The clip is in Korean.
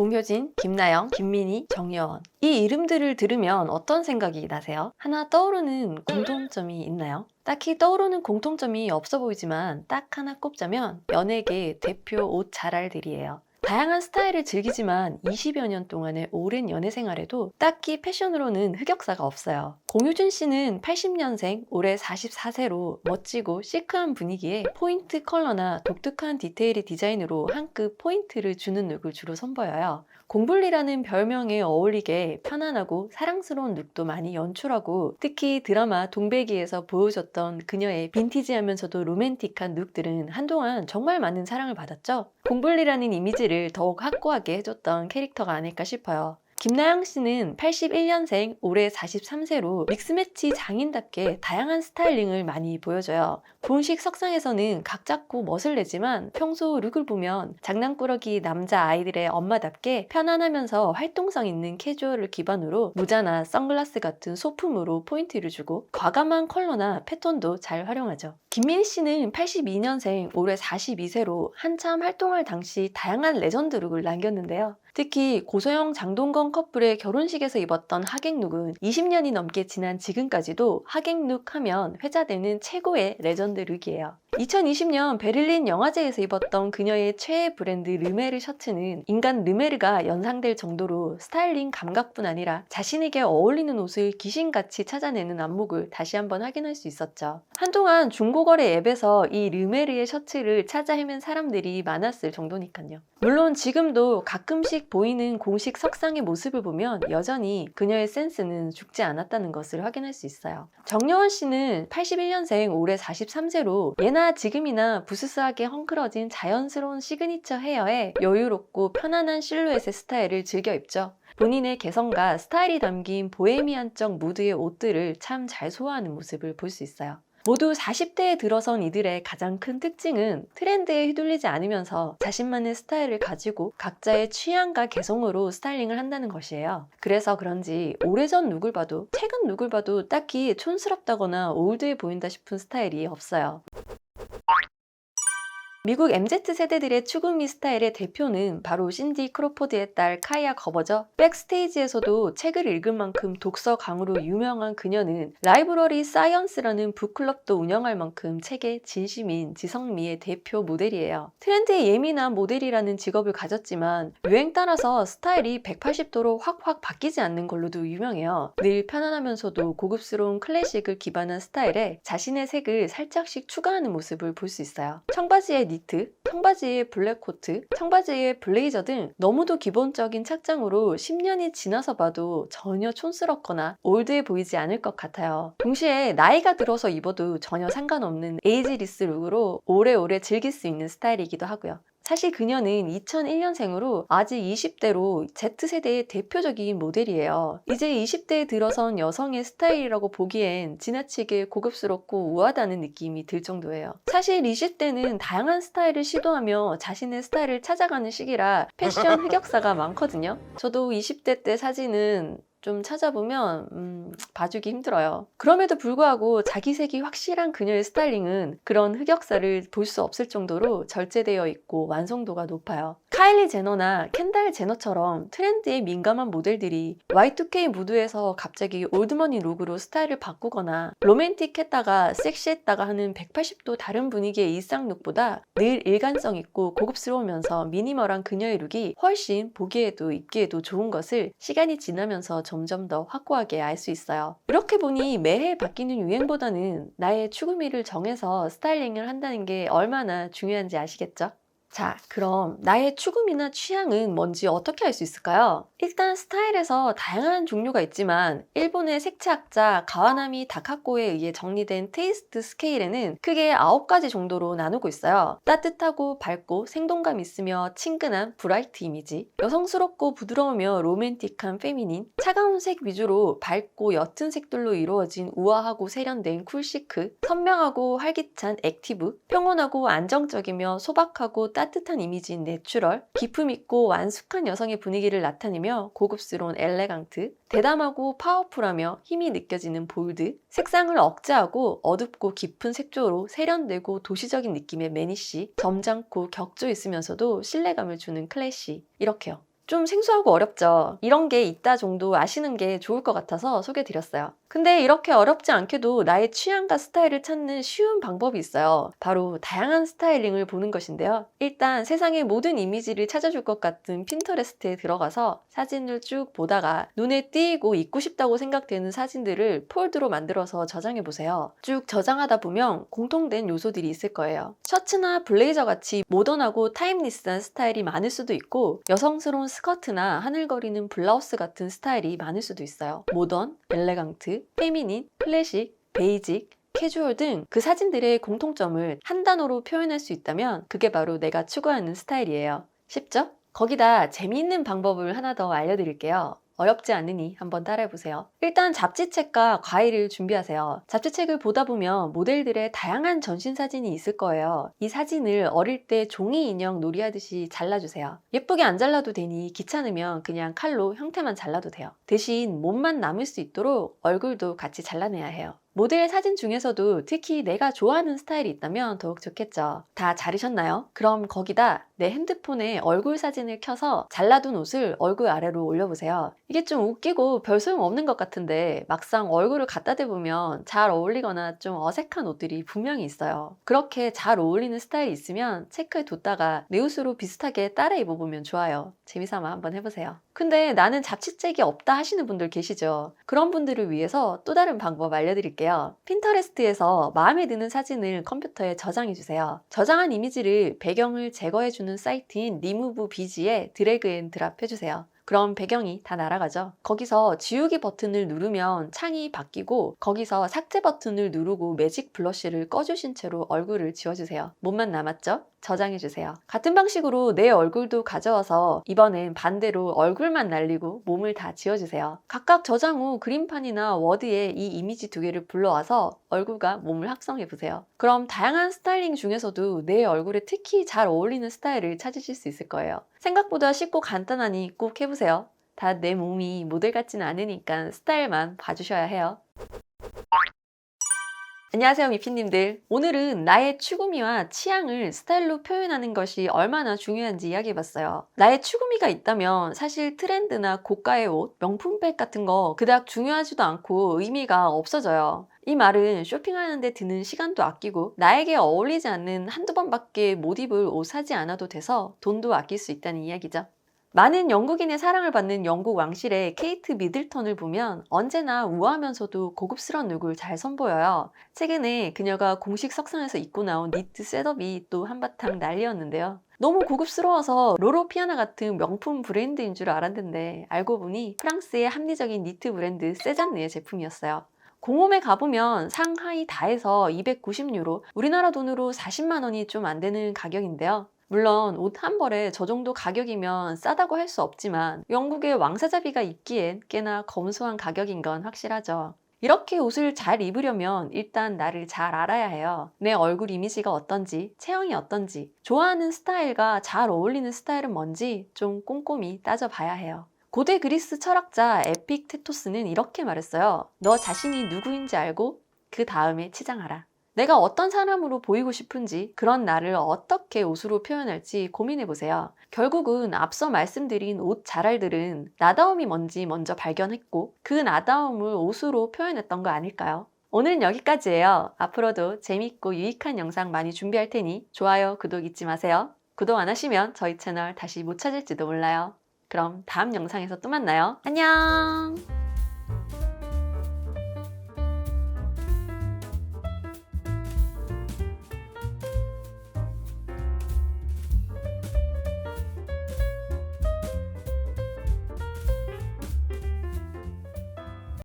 공효진, 김나영, 김민희, 정여원. 이 이름들을 들으면 어떤 생각이 나세요? 하나 떠오르는 공통점이 있나요? 딱히 떠오르는 공통점이 없어 보이지만 딱 하나 꼽자면 연예계 대표 옷 잘알들이에요. 다양한 스타일을 즐기지만 20여 년 동안의 오랜 연애 생활에도 딱히 패션으로는 흑역사가 없어요. 공효준 씨는 80년생, 올해 44세로 멋지고 시크한 분위기에 포인트 컬러나 독특한 디테일의 디자인으로 한급 포인트를 주는 룩을 주로 선보여요. 공불리라는 별명에 어울리게 편안하고 사랑스러운 룩도 많이 연출하고 특히 드라마 동백이에서 보여줬던 그녀의 빈티지하면서도 로맨틱한 룩들은 한동안 정말 많은 사랑을 받았죠. 공불리라는 이미지를 더욱 확고하게 해줬던 캐릭터가 아닐까 싶어요. 김나영 씨는 81년생, 올해 43세로 믹스매치 장인답게 다양한 스타일링을 많이 보여줘요. 본식 석상에서는 각 잡고 멋을 내지만 평소 룩을 보면 장난꾸러기 남자 아이들의 엄마답게 편안하면서 활동성 있는 캐주얼을 기반으로 모자나 선글라스 같은 소품으로 포인트를 주고 과감한 컬러나 패턴도 잘 활용하죠. 김민희 씨는 82년생, 올해 42세로 한참 활동할 당시 다양한 레전드 룩을 남겼는데요. 특히 고소영 장동건 커플의 결혼식에서 입었던 하객룩은 20년이 넘게 지난 지금까지도 하객룩 하면 회자되는 최고의 레전드 룩이에요. 2020년 베를린 영화제에서 입었던 그녀의 최애 브랜드 르메르 셔츠는 인간 르메르가 연상될 정도로 스타일링 감각뿐 아니라 자신에게 어울리는 옷을 귀신같이 찾아내는 안목을 다시 한번 확인할 수 있었죠. 한동안 중고거래 앱에서 이 르메르의 셔츠를 찾아 헤맨 사람들이 많았을 정도니까요. 물론 지금도 가끔씩 보이는 공식 석상의 모습을 보면 여전히 그녀의 센스는 죽지 않았다는 것을 확인할 수 있어요. 정여원 씨는 81년생 올해 43세로 예나 지금이나 부스스하게 헝클어진 자연스러운 시그니처 헤어에 여유롭고 편안한 실루엣의 스타일을 즐겨 입죠. 본인의 개성과 스타일이 담긴 보헤미안적 무드의 옷들을 참 잘 소화하는 모습을 볼 수 있어요. 모두 40대에 들어선 이들의 가장 큰 특징은 트렌드에 휘둘리지 않으면서 자신만의 스타일을 가지고 각자의 취향과 개성으로 스타일링을 한다는 것이에요. 그래서 그런지 오래전 룩을 봐도 최근 룩을 봐도 딱히 촌스럽다거나 올드해 보인다 싶은 스타일이 없어요. 미국 MZ세대들의 추구미 스타일의 대표는 바로 신디 크로포드의 딸 카이아 거버죠. 백스테이지에서도 책을 읽을 만큼 독서 강으로 유명한 그녀는 라이브러리 사이언스라는 북클럽도 운영할 만큼 책에 진심인 지성미의 대표 모델이에요. 트렌드에 예민한 모델이라는 직업을 가졌지만 유행 따라서 스타일이 180도로 확확 바뀌지 않는 걸로도 유명해요. 늘 편안하면서도 고급스러운 클래식을 기반한 스타일에 자신의 색을 살짝씩 추가하는 모습을 볼 수 있어요. 청바지에 니트, 청바지에 블랙 코트, 청바지에 블레이저 등 너무도 기본적인 착장으로 10년이 지나서 봐도 전혀 촌스럽거나 올드해 보이지 않을 것 같아요. 동시에 나이가 들어서 입어도 전혀 상관없는 에이지리스 룩으로 오래오래 즐길 수 있는 스타일이기도 하고요. 사실 그녀는 2001년생으로 아직 20대로 Z세대의 대표적인 모델이에요. 이제 20대에 들어선 여성의 스타일이라고 보기엔 지나치게 고급스럽고 우아하다는 느낌이 들 정도예요. 사실 20대는 다양한 스타일을 시도하며 자신의 스타일을 찾아가는 시기라 패션 흑역사가 많거든요. 저도 20대 때 사진은 좀 찾아보면 음, 봐주기 힘들어요. 그럼에도 불구하고 자기 색이 확실한 그녀의 스타일링은 그런 흑역사를 볼 수 없을 정도로 절제되어 있고 완성도가 높아요. 카일리 제너나 켄달 제너처럼 트렌드에 민감한 모델들이 Y2K 무드에서 갑자기 올드머니 룩으로 스타일을 바꾸거나 로맨틱했다가 섹시했다가 하는 180도 다른 분위기의 일상 룩보다 늘 일관성 있고 고급스러우면서 미니멀한 그녀의 룩이 훨씬 보기에도 입기에도 좋은 것을 시간이 지나면서 점점 더 확고하게 알 수 있어요. 이렇게 보니 매해 바뀌는 유행보다는 나의 추구미를 정해서 스타일링을 한다는 게 얼마나 중요한지 아시겠죠? 자, 그럼 나의 추구미나 취향은 뭔지 어떻게 알 수 있을까요? 일단 스타일에서 다양한 종류가 있지만 일본의 색채학자 가와나미 다카코에 의해 정리된 테이스트 스케일에는 크게 9가지 정도로 나누고 있어요. 따뜻하고 밝고 생동감 있으며 친근한 브라이트 이미지, 여성스럽고 부드러우며 로맨틱한 페미닌, 차가운 색 위주로 밝고 옅은 색들로 이루어진 우아하고 세련된 쿨시크, 선명하고 활기찬 액티브, 평온하고 안정적이며 소박하고 따 뜻한 이미지인 내추럴, 기품 있고 완숙한 여성의 분위기를 나타내며 고급스러운 엘레강트, 대담하고 파워풀하며 힘이 느껴지는 볼드, 색상을 억제하고 어둡고 깊은 색조로 세련되고 도시적인 느낌의 매니시, 점잖고 격조 있으면서도 신뢰감을 주는 클래시, 이렇게요. 좀 생소하고 어렵죠. 이런 게 있다 정도 아시는 게 좋을 것 같아서 소개드렸어요. 근데 이렇게 어렵지 않게도 나의 취향과 스타일을 찾는 쉬운 방법이 있어요. 바로 다양한 스타일링을 보는 것인데요. 일단 세상의 모든 이미지를 찾아줄 것 같은 핀터레스트에 들어가서 사진을 쭉 보다가 눈에 띄고 입고 싶다고 생각되는 사진들을 폴드로 만들어서 저장해 보세요. 쭉 저장하다 보면 공통된 요소들이 있을 거예요. 셔츠나 블레이저 같이 모던하고 타임리스한 스타일이 많을 수도 있고 여성스러운 스커트나 하늘거리는 블라우스 같은 스타일이 많을 수도 있어요. 모던, 엘레강트, 페미닌, 클래식, 베이직, 캐주얼 등 그 사진들의 공통점을 한 단어로 표현할 수 있다면 그게 바로 내가 추구하는 스타일이에요. 쉽죠? 거기다 재미있는 방법을 하나 더 알려드릴게요. 어렵지 않으니 한번 따라해보세요. 일단 잡지책과 과일을 준비하세요. 잡지책을 보다 보면 모델들의 다양한 전신 사진이 있을 거예요. 이 사진을 어릴 때 종이 인형 놀이하듯이 잘라주세요. 예쁘게 안 잘라도 되니 귀찮으면 그냥 칼로 형태만 잘라도 돼요. 대신 몸만 남을 수 있도록 얼굴도 같이 잘라내야 해요. 모델 사진 중에서도 특히 내가 좋아하는 스타일이 있다면 더욱 좋겠죠. 다 자르셨나요? 그럼 거기다 내 핸드폰에 얼굴 사진을 켜서 잘라둔 옷을 얼굴 아래로 올려보세요. 이게 좀 웃기고 별 소용 없는 것 같은데 막상 얼굴을 갖다 대보면 잘 어울리거나 좀 어색한 옷들이 분명히 있어요. 그렇게 잘 어울리는 스타일이 있으면 체크해 뒀다가 내 옷으로 비슷하게 따라 입어보면 좋아요. 재미삼아 한번 해보세요. 근데 나는 잡지책이 없다 하시는 분들 계시죠? 그런 분들을 위해서 또 다른 방법 알려드릴게요. 핀터레스트에서 마음에 드는 사진을 컴퓨터에 저장해주세요. 저장한 이미지를 배경을 제거해주는 사이트인 리무브 비지에 드래그 앤 드랍 해주세요. 그럼 배경이 다 날아가죠. 거기서 지우기 버튼을 누르면 창이 바뀌고 거기서 삭제 버튼을 누르고 매직 블러쉬를 꺼주신 채로 얼굴을 지워주세요. 몸만 남았죠? 저장해 주세요. 같은 방식으로 내 얼굴도 가져와서 이번엔 반대로 얼굴만 날리고 몸을 다 지워주세요. 각각 저장 후 그림판이나 워드에 이 이미지 두 개를 불러와서 얼굴과 몸을 합성해 보세요. 그럼 다양한 스타일링 중에서도 내 얼굴에 특히 잘 어울리는 스타일을 찾으실 수 있을 거예요. 생각보다 쉽고 간단하니 꼭 해보세요. 다 내 몸이 모델 같지는 않으니까 스타일만 봐주셔야 해요. 안녕하세요 미피님들. 오늘은 나의 추구미와 취향을 스타일로 표현하는 것이 얼마나 중요한지 이야기해봤어요. 나의 추구미가 있다면 사실 트렌드나 고가의 옷, 명품백 같은 거 그닥 중요하지도 않고 의미가 없어져요. 이 말은 쇼핑하는데 드는 시간도 아끼고 나에게 어울리지 않는 한두 번밖에 못 입을 옷 사지 않아도 돼서 돈도 아낄 수 있다는 이야기죠 많은 영국인의 사랑을 받는 영국 왕실의 케이트 미들턴을 보면 언제나 우아하면서도 고급스러운 룩을 잘 선보여요. 최근에 그녀가 공식 석상에서 입고 나온 니트 셋업이 또 한바탕 난리였는데요. 너무 고급스러워서 로로 피아나 같은 명품 브랜드인 줄 알았는데 알고 보니 프랑스의 합리적인 니트 브랜드 세잔느의 제품이었어요. 공홈에 가보면 상하이 다해서 290유로, 우리나라 돈으로 40만 원이 좀 안 되는 가격인데요. 물론 옷 한 벌에 저 정도 가격이면 싸다고 할 수 없지만 영국의 왕사자비가 있기엔 꽤나 검소한 가격인 건 확실하죠. 이렇게 옷을 잘 입으려면 일단 나를 잘 알아야 해요. 내 얼굴 이미지가 어떤지, 체형이 어떤지, 좋아하는 스타일과 잘 어울리는 스타일은 뭔지 좀 꼼꼼히 따져봐야 해요. 고대 그리스 철학자 에픽테토스는 이렇게 말했어요. 너 자신이 누구인지 알고 그 다음에 치장하라. 내가 어떤 사람으로 보이고 싶은지 그런 나를 어떻게 옷으로 표현할지 고민해 보세요. 결국은 앞서 말씀드린 옷 자랄들은 나다움이 뭔지 먼저 발견했고 그 나다움을 옷으로 표현했던 거 아닐까요? 오늘은 여기까지예요. 앞으로도 재밌고 유익한 영상 많이 준비할 테니 좋아요, 구독 잊지 마세요. 구독 안 하시면 저희 채널 다시 못 찾을지도 몰라요. 그럼 다음 영상에서 또 만나요. 안녕!